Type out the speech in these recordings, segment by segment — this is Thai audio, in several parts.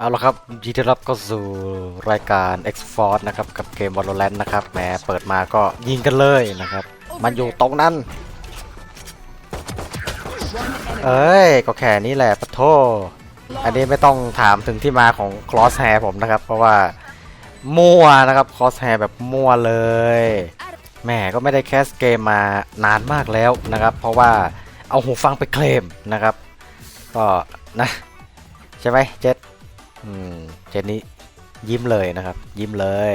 เอาละครับยินดีรับเข้าสู่รายการ X Force นะครับ กับเกม Valorant นะครับแหมเปิดมาก็ยิงกันเลยนะครับ มันอยู่ตรงนั้น เอ้ย ก็แค่นี้แหละปะโท อันนี้ไม่ต้องถามถึงที่มาของ Crosshair ผมนะครับ เพราะว่ามั่วนะครับ Crosshair แบบมั่วเลยแหมก็ไม่ได้แคสเกมมานานมากแล้วนะครับ เพราะว่าเอาหูฟังไปเคลมนะครับ ก็นะ ใช่ไหมเจษ อืมเจนนี้ยิ้มเลยนะครับ ยิ้มเลย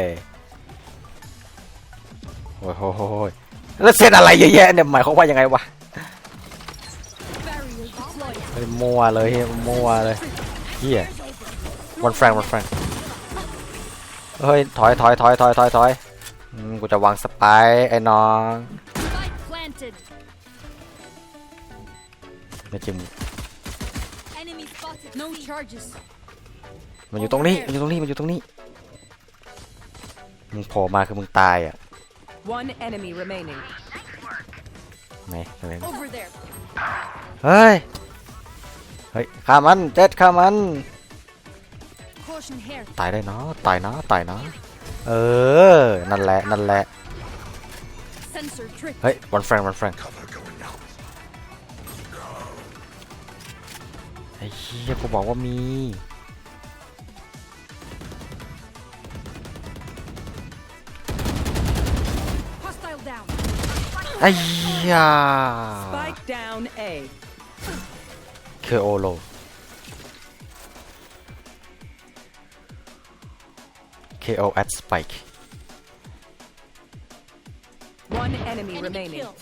โอ้ยโหยโหยโหยแล้วเส้นอะไรเยอะแยะเนี่ยหมายความว่ายังไงวะเฮ้ยมั่วเลยเฮ้ยมั่วเลยเฮียวันแฟรงวันแฟรงเฮ้ยถอยถอยถอยถอยถอยถอยอืมกูจะวางสไปร์ไอ้น้อง Spike planted. ไม่จริ มันอยู่ตรงนี้มันอยู่ตรงนี้มันอยู่ตรงนี้มึงโผล่มาคือมึงตายอะ One enemy remaining. ไหนทำไม Over there. เฮ้ยเฮ้ยฆ่ามันเจ็ดฆ่ามัน Caution here. ตายได้เนาะตายเนาะตายเนาะเออ นั่นแหละนั่นแหละ Sensor trick. เฮ้ยวันแฟรงวันแฟรงไอ้เหี้ยกูบอกว่ามี ไอ้เหี้ย Spike down A. เคโอโล KO at spike One enemy Enemy remaining. kill.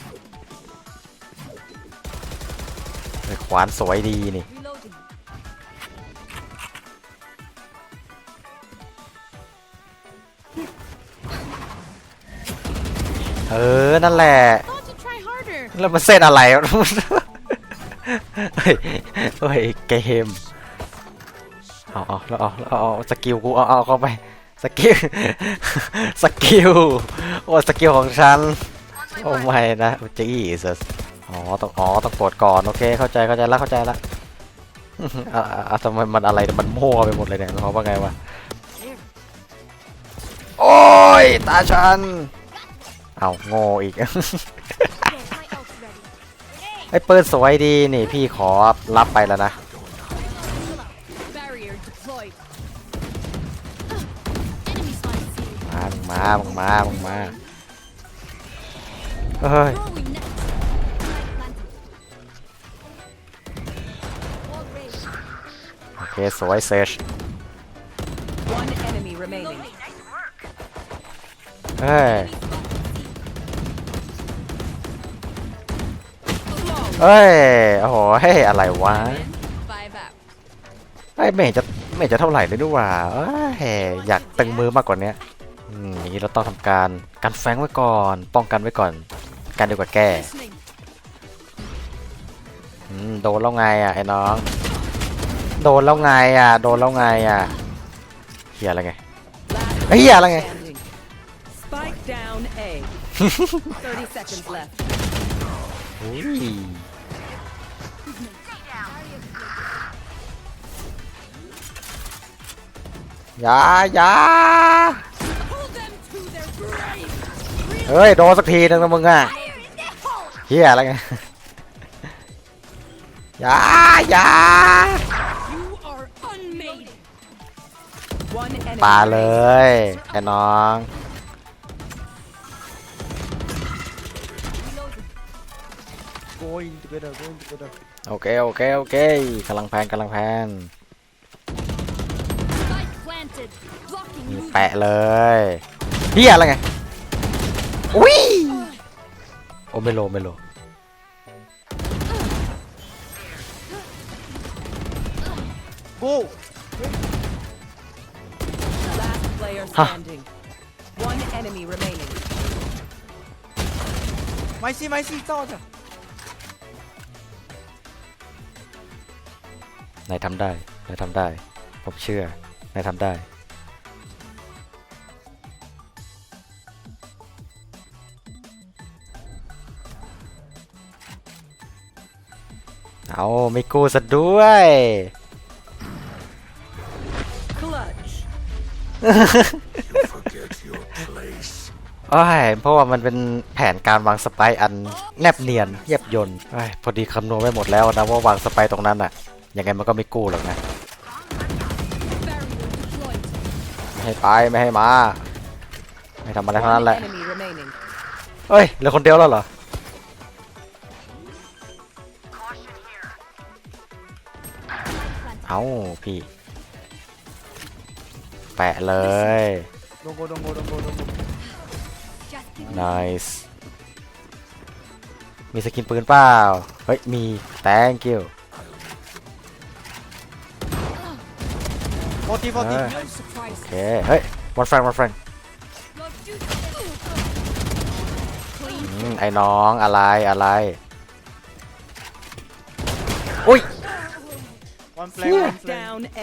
ไอ้ขวานสวยดีนี่ Reloading. เออ นั่นแหละ แล้วมันเส้นอะไรเฮ้ยเฮ้ยเกมเอาเอาแล้วเอาแล้วเอาสกิลกูเอาเอาเข้าไปสกิลสกิลโอ้สกิลของฉันโอ้ไม่นะจีสอ๋อต้องอ๋อต้องกดก่อนโอเคเข้าใจเข้าใจแล้วเข้าใจแล้วอะอะอะทำไมมันอะไรมันมั่วไปหมดเลยเนี่ยเพราะว่าไงวะโอ้ยตาฉันเอาโง่อีก ไอ้ปืนสวยดีนี่พี่ขอรับไปแล้วนะ Barrier deployed. Enemy spotted. C. มามึงมามึงมามึงมาเฮ้ย Throwing net. Spike planted. Wall raised. โอเคสวยเซิร์ช One enemy remaining. เฮ้ย เฮ้ย โอ้โหเฮ้ยอะไรวะ Five out. ไอ้ยไม่เห็นจะไม่เห็นจะเท่าไหร่เลยด้วยว่าเอ้ยอยากตึงมือมากกว่านี้อืมอย่างนี้เราต้องทำการกันแฟงไว้ก่อน ป้องกันไว้ก่อนกันดีกว่าแก้ Listening. อืมโดนแล้วไงอะไอ้น้อง โดนแล้วไงอะ โดนแล้วไงอะเฮียอะไรไง Last Ấy, à, là nghe. standing. Spike down A. 30 seconds left. อุ้ย อย่าอย่า Hold them to their grave. เฮ้ย โดนสักทีนึงนะมึงอะ Fire in the hole. เฮียอะไรไงอย่าอย่า You are unmade. One enemy ปาเล remaining. ยไอ้น้องโอเคโอเคโอเคกำลังแพนกำลังแพน Spike planted. Blocking นี่ movement. แปะเลยเฮียอะไรไงอุ้ยโอไมโลไมโลกูฮะไม่สิไม่สิต่อจ้ะนายทำได้ นายทำได้ ผมเชื่อ นายทำได้ เอาไม่กู้ซะด้วยโอ้ยเพราะว่ามันเป็นแผนการวางสไปร์อันแนบเนียนเยียบยนต์โอ้ยพอดีคำนวณไว้หมดแล้วนะว่าวางสไปร์ตรงนั้นอะยังไงมันก็ไม่กู้หรอกนะ Barrier deployed. ไม่ให้ไปไม่ให้มา ไม่ทำอะไรทั้งนั้น One แหละ enemy remaining. เอ้ยเหลือคนเดียวแล้วเหรอ อ้าพี่ แปะเลย Don't go, don't go, don't go, don't go. Just give me nice มีสกินปืนเปล่า เฮ้ย มี thank you 40, 40. Uh. no โอ surprises. เค เฮ้ย one friend one friend Love you. Clean อืมไอ้น้องอะไรอะไร อุ้ย One flank, one flank. Down A.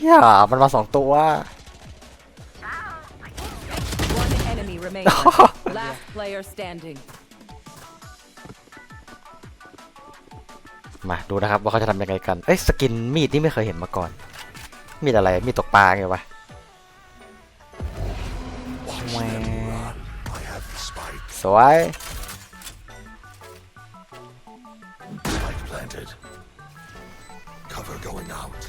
เฮียมันมาสองตัว One enemy remaining. Last player standing. มาดูนะครับว่าเขาจะทำยังไงกัน เอ้ยสกินมีดนี่ไม่เคยเห็นมาก่อน มีดอะไร มีดตกปลาไงวะแหวสวย Cover going out.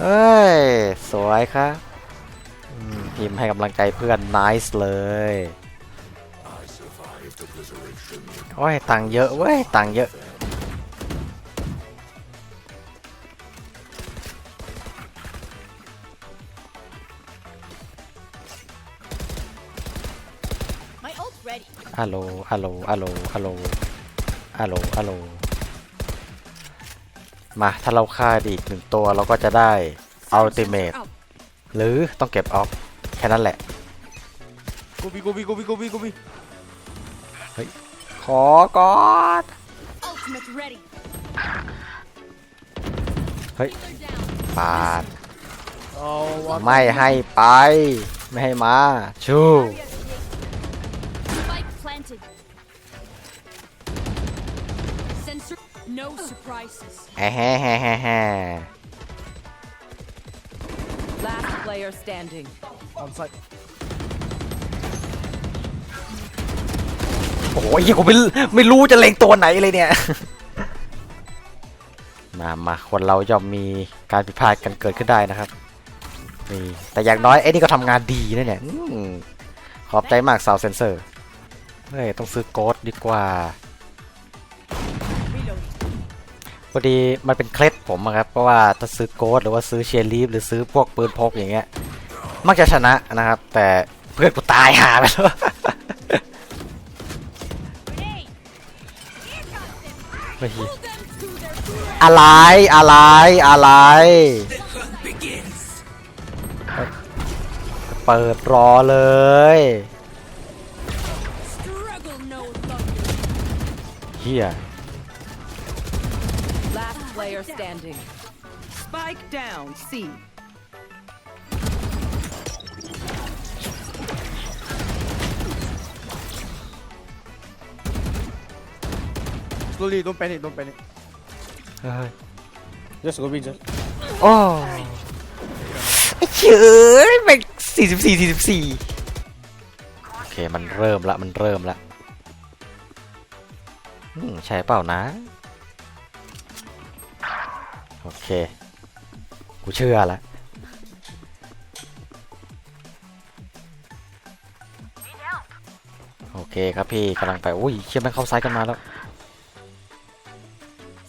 เอ้ยสวยครับอืมพิมพ์ให้กำลังใจเพื่อน nice เลย I survived obliteration. โอ้ย ตังค์เยอะเว้ย ตังค์เยอะ ready. ฮัลโหลฮัลโหลฮัลโหลฮัลโหลฮัลโหลฮัลโหลมา ถ้าเราฆ่าไดอีกหนึ่งตัวเราก็จะได้ ultimate Out. หรือต้องเก็บออฟแค่นั้นแหละ Go B, go B, go B, go B, go B. ขอก่อน Ultimate ready. Hey. Healer down. ปาด Oh, what? ไม่ให้ไป ไม่ให้มา ชู No surprises. แอะแฮ่แฮ่แฮ่แฮ่ Last player standing. On site. โอ้ยกูไม่ไม่รู้จะเล็งตัวไหนเลยเนี่ย มามาคนเราย่อมมีการผิดพลาดกันเกิดขึ้นได้นะครับนี่แต่อย่างน้อยไอ้นี่ก็ทำงานดีนะเนี่ยอืมขอบใจมากสาวเซนเซอร์ เฮ้ย ต้องซื้อโกดดีกว่า พอดีมันเป็นเคล็ดผมอะครับ เพราะว่าถ้าซื้อโกดหรือว่าซื้อเชียร์ลีฟหรือซื้อพวกปืนพกอย่างเงี้ย มักจะชนะนะครับ แต่เพื่อนกูตายหาไปแล้วอะไรอะไรอะไร เปิดรอเลยเฮีย Last player standing. Spike down C. Slowly, don't panic, don't panic. เฮ้ย Just go B, just. โอ้ไอ้เฉยแม่งสี่สิบสี่สี่สิบสี่โอเค มันเริ่มละ มันเริ่มละอืมใช่เปล่านะ โอเค กูเชื่อละโอเคครับพี่กำลังไป อุ้ยเชื่อแม่งเข้าซ้ายกันมาแล้ว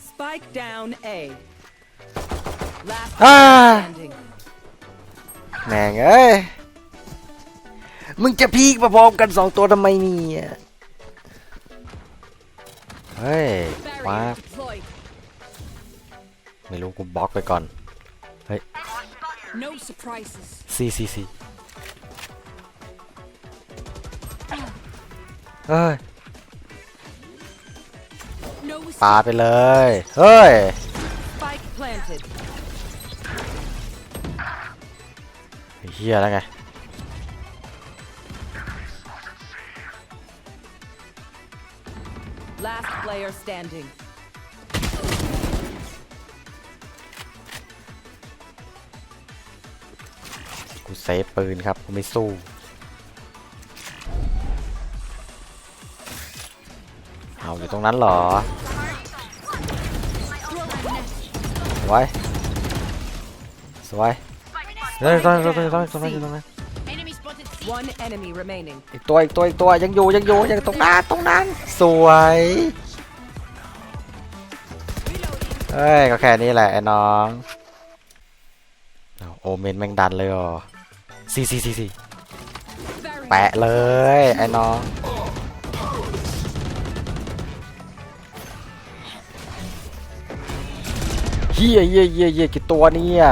Spike down A. Last Ah. player standing. แม่งเอ้ย มึงจะพีกมาพร้อมกันสองตัวทำไมเนี่ย เฮ้ยว้า Barrier deployed. ไม่รู้กูบล็อกไปก่อน No surprises. ซีซีซีเฮ้ย No ปาไปเลย เฮ้ย Spike planted. ไอ้เฮียแล้วไง กูเซฟปืนครับกูไม่สู้เอาอยู่ตรงนั้นเหรอสวยสวยเฮ้ยตรงนั้นตรงนั้นตรงนั้นตรงนั้นตรงนั้น Enemy spotted. C. One enemy remaining. อีกตัวอีกตัวอีกตัวยังอยู่ยังอยู่ยังตรงนั้นตรงนั้นสวยเฮ้ยก็แค่นี้แหละไอ้น้องเอาโอเมนแม่งดันเลยเหรอ ซีซีซีซี Very แปะเลยไอ้น้องเฮียเฮียเฮียเฮียกี่ตัวเนี่ย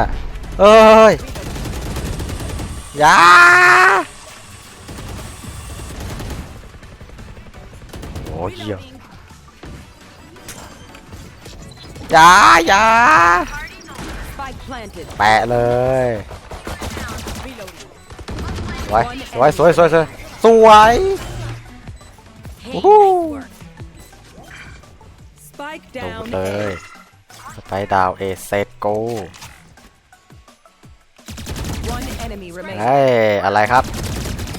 เอ้ยอยาโอ้ยเฮียอยาอยา Spike planted. แปะเลย Reloading. ส วยสวยสวยสวยสวยสวย Hey, Woohoo. nice work. Spike โด down นเลย A. สไปดาวเอเซตโก One enemy เฮ้ remaining. ยอะไรครับ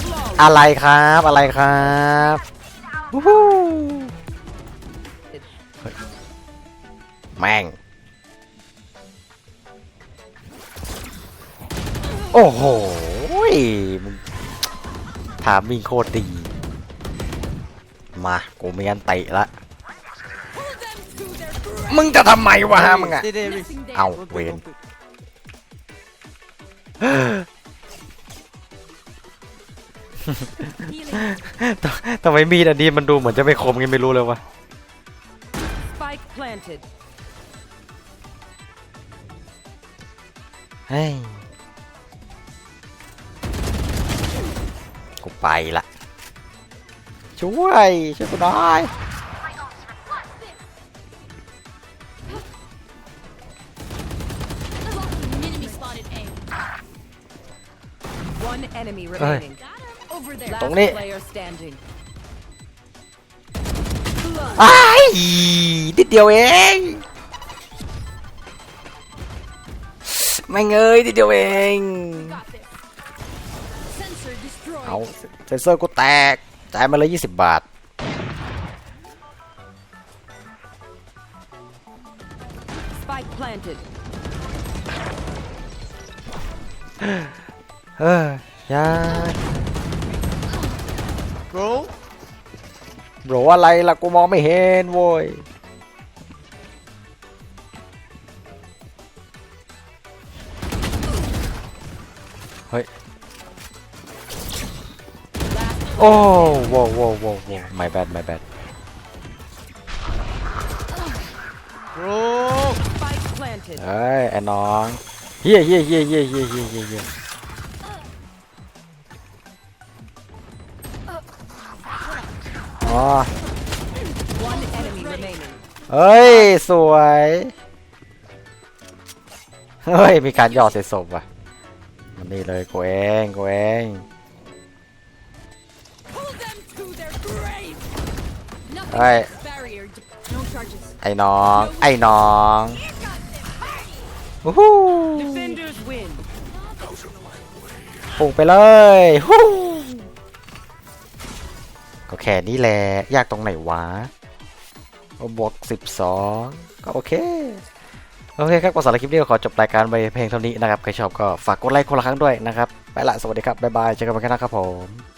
Flawless. อะไรครับอะไรครับวู้ฮู้เฮ้ยแม่ง โอ้โหมึง ถามมิงโคตรดี มากูมีอันติละ Pull them to their grave. มึงจะทำไมวะมึงอะ Stay there, Reese. Nothing there. เอา Don't เว pick, น don't pick. ทำไมมีดอันนี้มันดูเหมือนจะไม่คมไงไม่รู้เลยวะ Spike planted. เฮ้ย กูไปละช่วยช่วยกูหน่อย Enemy spotted A. One enemy remaining. Over there. Last ตรงนี้ player standing. ไอ้ายนิดเดียวเองไม่เงยนิดเดียวเอง เอาเซนเซอร์กูแตกจ่ายมาเลย20บาท Spike planted. เฮ้ยอยา Bro, โหรอะไรล่ะกูมองไม่เห็นโว้ย เฮ้ย โอ้โว้โว้โว้โว้ my bad my bad bro. Spike planted. เอ้ยไอ้น้องเฮียเฮียเฮียเฮียเฮียเฮียเฮียเฮีย อ๋อ One enemy remaining. เฮ้ย สวย เฮ้ย มีการหยอดใส่ศพว่ะมันนี่เลยกูเองกูเอง Nothing Alright. but barrier. de- No charges. ไอ้น้อง ไอ้น้องวู้ฮู้ปุ่งไปเลยฮู้ก็แค่นี้แหละ ยากตรงไหนวะก็บวก12 ก็โอเค โอเคครับก็สำหรับคลิปนี้ก็ขอจบรายการไปเพลงเท่านี้นะครับ ใครชอบก็ฝากกดไลค์คนละครั้งด้วยนะครับ ไปละ สวัสดีครับ บ๊ายบาย เจอกันใหม่นะครับผม